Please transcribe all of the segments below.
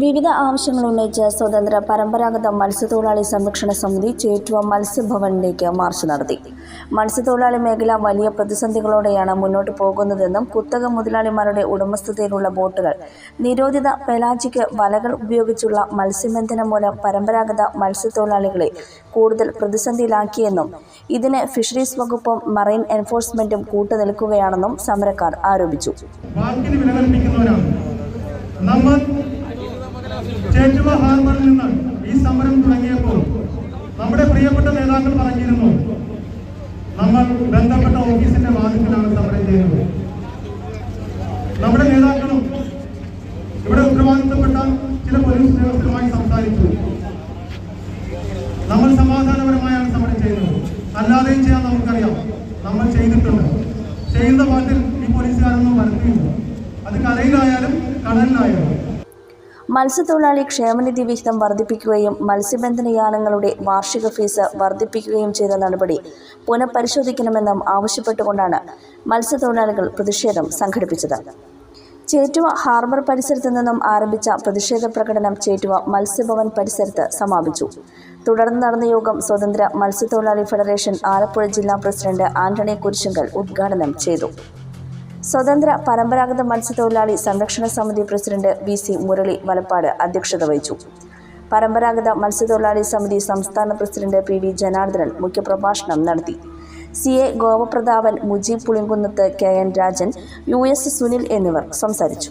വിവിധ ആവശ്യങ്ങൾ ഉന്നയിച്ച് സ്വതന്ത്ര പരമ്പരാഗത മത്സ്യത്തൊഴിലാളി സംരക്ഷണ സമിതി ചേറ്റുവ മത്സ്യഭവനിലേക്ക് മാർച്ച് നടത്തി. മത്സ്യത്തൊഴിലാളി മേഖല വലിയ പ്രതിസന്ധികളോടെയാണ് മുന്നോട്ട് പോകുന്നതെന്നും കുത്തക മുതലാളിമാരുടെ ഉടമസ്ഥതയിലുള്ള ബോട്ടുകൾ നിരോധിത പെലാജിക്ക് വലകൾ ഉപയോഗിച്ചുള്ള മത്സ്യബന്ധനം മൂലം പരമ്പരാഗത മത്സ്യത്തൊഴിലാളികളെ കൂടുതൽ പ്രതിസന്ധിയിലാക്കിയെന്നും ഇതിന് ഫിഷറീസ് വകുപ്പും മറൈൻ എൻഫോഴ്സ്മെന്റും കൂട്ടുനിൽക്കുകയാണെന്നും സമരക്കാർ ആരോപിച്ചു. നമ്മൾ ചേറ്റുവ ഹാർബറിൽ നിന്ന് ഈ സമരം തുടങ്ങിയപ്പോൾ നമ്മുടെ പ്രിയപ്പെട്ട നേതാക്കൾ പറഞ്ഞിരുന്നു നമ്മൾ ബന്ധപ്പെട്ട ഓഫീസിന്റെ വാദത്തിലാണ് സമരം ചെയ്യുന്നത്. നമ്മുടെ നേതാക്കളും ഇവിടെ ഉത്തരവാദിത്തപ്പെട്ട ചില പോലീസ് ഉദ്യോഗസ്ഥരുമായി സംസാരിച്ചു. നമ്മൾ സമാധാനപരമായാണ് സമരം ചെയ്യുന്നത്. അല്ലാതെയും ചെയ്യാൻ നമുക്കറിയാം. നമ്മൾ ചെയ്തിട്ടുണ്ട്. ചെയ്യുന്ന പാട്ടിൽ ഈ പോലീസുകാരൊന്നും വരുത്തിയില്ല. അത് കരയിലായാലും കടലിലായാലും. മത്സ്യത്തൊഴിലാളി ക്ഷേമനിധി വിഹിതം വർദ്ധിപ്പിക്കുകയും മത്സ്യബന്ധന യാനങ്ങളുടെ വാർഷിക ഫീസ് വർദ്ധിപ്പിക്കുകയും ചെയ്ത നടപടി പുനഃപരിശോധിക്കണമെന്നും ആവശ്യപ്പെട്ടുകൊണ്ടാണ് മത്സ്യത്തൊഴിലാളികൾ പ്രതിഷേധം സംഘടിപ്പിച്ചത്. ചേറ്റുവ ഹാർബർ പരിസരത്ത് നിന്നും ആരംഭിച്ച പ്രതിഷേധ പ്രകടനം ചേറ്റുവ മത്സ്യഭവൻ പരിസരത്ത് സമാപിച്ചു. തുടർന്ന് നടന്ന യോഗം സ്വതന്ത്ര മത്സ്യത്തൊഴിലാളി ഫെഡറേഷൻ ആലപ്പുഴ ജില്ലാ പ്രസിഡന്റ് ആന്റണി കുരിശങ്കൽ ഉദ്ഘാടനം ചെയ്തു. സ്വതന്ത്ര പരമ്പരാഗത മത്സ്യത്തൊഴിലാളി സംരക്ഷണ സമിതി president V C Murali Valappad അധ്യക്ഷത വഹിച്ചു. പരമ്പരാഗത മത്സ്യത്തൊഴിലാളി സമിതി സംസ്ഥാന പ്രസിഡന്റ് പി വി ജനാർദ്ദനൻ മുഖ്യപ്രഭാഷണം നടത്തി. C A Gopaprathapan Mujeeb Pulinkunnath K N Rajan U S Sunil എന്നിവർ സംസാരിച്ചു.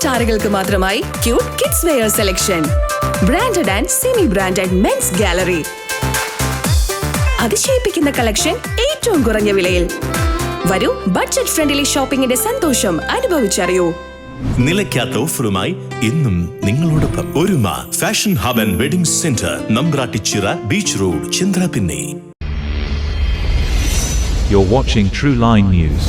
സ്റ്റാറുകൾക്ക് മാത്രമായി cute kids wear selection branded and semi branded men's gallery അതിശയിപ്പിക്കുന്ന കളക്ഷൻ ഏറ്റവും കുറഞ്ഞ വിലയിൽ. വരൂ ബഡ്ജറ്റ് ഫ്രണ്ട്ലി ഷോപ്പിംഗിന്റെ സന്തോഷം അനുഭവിച്ചറിയൂ. നിലയ്ക്കാത്ത ഓഫറുമായി ഇന്നും നിങ്ങളോടൊപ്പം Oruma fashion hub and wedding centre Nambrattichira beach road ചന്ദ്രപിന്നെ. You're watching True Line News.